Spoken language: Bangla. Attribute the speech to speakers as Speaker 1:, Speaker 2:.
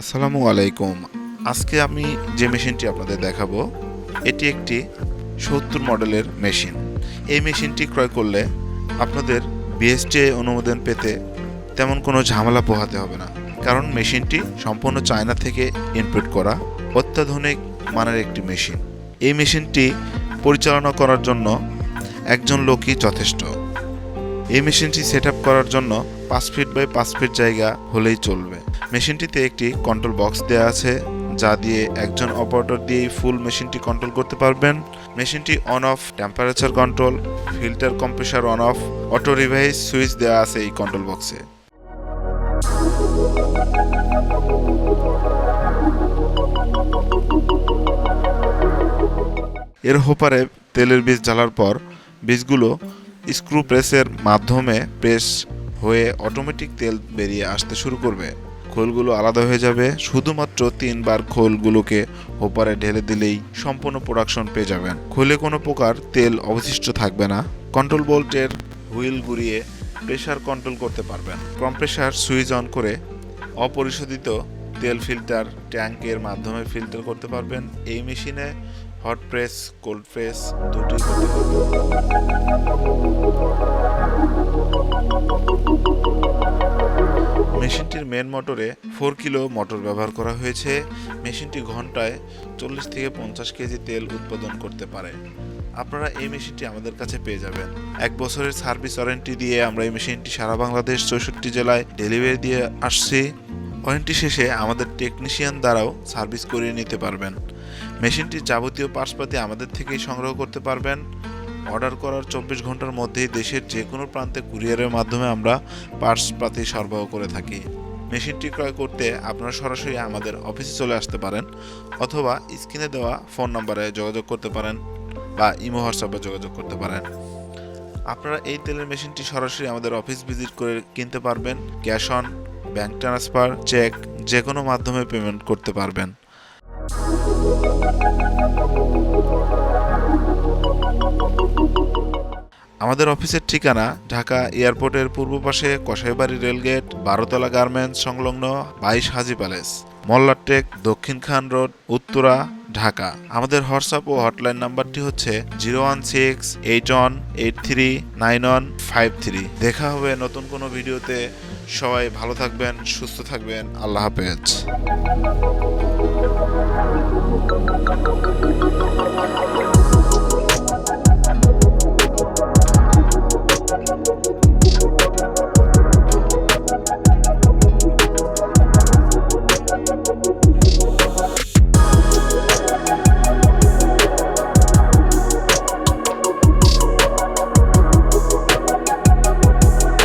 Speaker 1: আসসালামু আলাইকুম। আজকে আমি যে মেশিনটি আপনাদের দেখাবো, এটি একটি সত্তর মডেলের মেশিন। এই মেশিনটি ক্রয় করলে আপনাদের বিএসটিআই অনুমোদন পেতে তেমন কোনো ঝামেলা পোহাতে হবে না। কারণ মেশিনটি সম্পূর্ণ চায়না থেকে ইনপুট করা অত্যাধুনিক মানের একটি মেশিন। এই মেশিনটি পরিচালনা করার জন্য একজন লোকই যথেষ্ট। এই মেশিনটি সেট করার জন্য পাঁচ ফিট বাই পাঁচ ফিট জায়গা হলেই চলবে। মেশিনটিতে একটি কন্ট্রোল বক্স দেওয়া আছে, যা দিয়ে একজন অপারেটর দিয়েই ফুল মেশিনটি কন্ট্রোল করতে পারবেন। মেশিনটি on off temperature control filter compressor on off auto reverse switch দেওয়া আছে এই কন্ট্রোল বক্সে এর হোপারে তেলের বীজ জ্বালার পর বীজগুলো স্ক্রু প্রেসের মাধ্যমে প্রেস হয়ে অটোমেটিক তেল বেরিয়ে আসতে শুরু করবে। খোলগুলো আলাদা হয়ে যাবে। শুধুমাত্র তিনবার খোলগুলোকে হোপারে ঢেলে দিলেই সম্পূর্ণ প্রোডাকশন পেয়ে যাবেন। খোলে কোনো প্রকার তেল অবশিষ্ট থাকবে না। কন্ট্রোল বোল্টের হুইল ঘুরিয়ে প্রেশার কন্ট্রোল করতে পারবেন। কম্প্রেসার সুইচ অন করে অপরিশোধিত তেল ফিল্টার ট্যাঙ্কের মাধ্যমে ফিল্টার করতে পারবেন। এই মেশিনে হট প্রেস কোল্ড প্রেস দুটি করতে মেশিনটির মেন মোটরে ফোর কিলো মোটর ব্যবহার করা হয়েছে। মেশিনটি ঘন্টায় চল্লিশ থেকে পঞ্চাশ কেজি তেল উৎপাদন করতে পারে। আপনারা এই মেশিনটি আমাদের কাছে পেয়ে যাবেন। এক বছরের সার্ভিস ওয়ারেন্টি দিয়ে আমরা এই মেশিনটি সারা বাংলাদেশ, চৌষট্টি জেলায় ডেলিভারি দিয়ে আসছি। ওয়ারেন্টি শেষে আমাদের টেকনিশিয়ান দ্বারাও সার্ভিস করিয়ে নিতে পারবেন। মেশিনটির যাবতীয় পার্টসপাতি আমাদের থেকেই সংগ্রহ করতে পারবেন। অর্ডার করার চব্বিশ ঘণ্টার মধ্যেই দেশের যে কোনো প্রান্তে কুরিয়ারের মাধ্যমে আমরা পার্টসপাতি সরবরাহ করে থাকি। মেশিনটি ক্রয় করতে আপনারা সরাসরি আমাদের অফিসে চলে আসতে পারেন অথবা স্ক্রিনে দেওয়া ফোন নম্বরে যোগাযোগ করতে পারেন বা ইমো হোয়াটসঅ্যাপে যোগাযোগ করতে পারেন। আপনারা এই তেলের মেশিনটি সরাসরি আমাদের অফিস ভিজিট করে কিনতে পারবেন। Cash on bank transfer, cheque যে কোনো মাধ্যমে পেমেন্ট করতে পারবেন। আমাদের অফিসের ঠিকানা ঢাকা এয়ারপোর্টের পূর্ব পাশে কসাইবাড়ি রেলগেট, বারোতলা গার্মেন্টস সংলগ্ন বাইশ হাজি প্যালেস। মল্লারটেক দক্ষিণ খান রোড, উত্তরা, ঢাকা। আমাদের হোয়াটসঅ্যাপ ও হটলাইন নাম্বারটি হচ্ছে zero one six eight one eight three nine one five three. দেখা হবে নতুন কোনো ভিডিওতে। সবাই ভালো থাকবেন, সুস্থ থাকবেন। আল্লাহ হাফেজ।